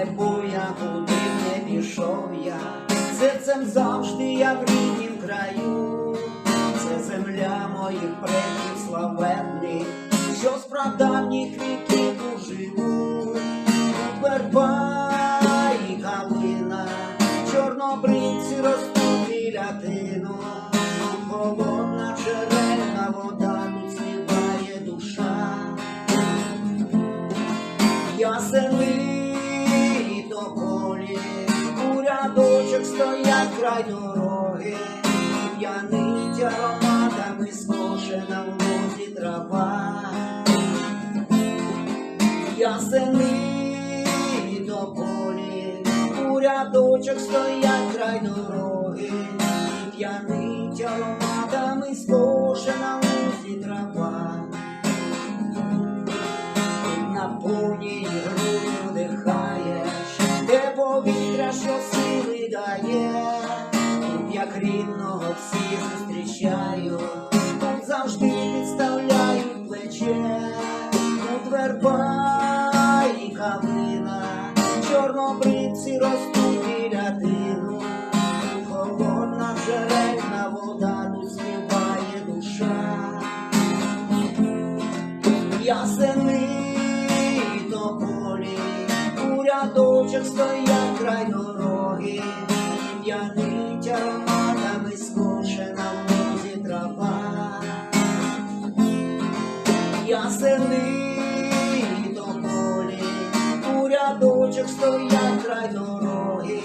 не я, куди не пішов я, серцем завжди я в ріднім краю, це земля моїх предків славетних, що з прадавніх віків тут верба і калина, чорнобривці ростуть біля тину, холодна черельна вода, тут душа. Ясени до полі, у рядочок стоять край дороги, п'янить ароматами скошена в лозі трава. Ясени до полі, у рядочок стоять край дороги, п'янить ароматами скошена в лозі трава. Наповній грудь що сили дає, тут як рідного всі зустрічаю, тут завжди підставляють плече, тут верба і калина, чорнобривці ростуть біля тину, холодна джерельна вода, тут співає душа. Ясени до полі, у рядочок стоять край дороги, п'янить ароматами скошена в лузі трава. сини до полі, у рядочок стоять край дороги,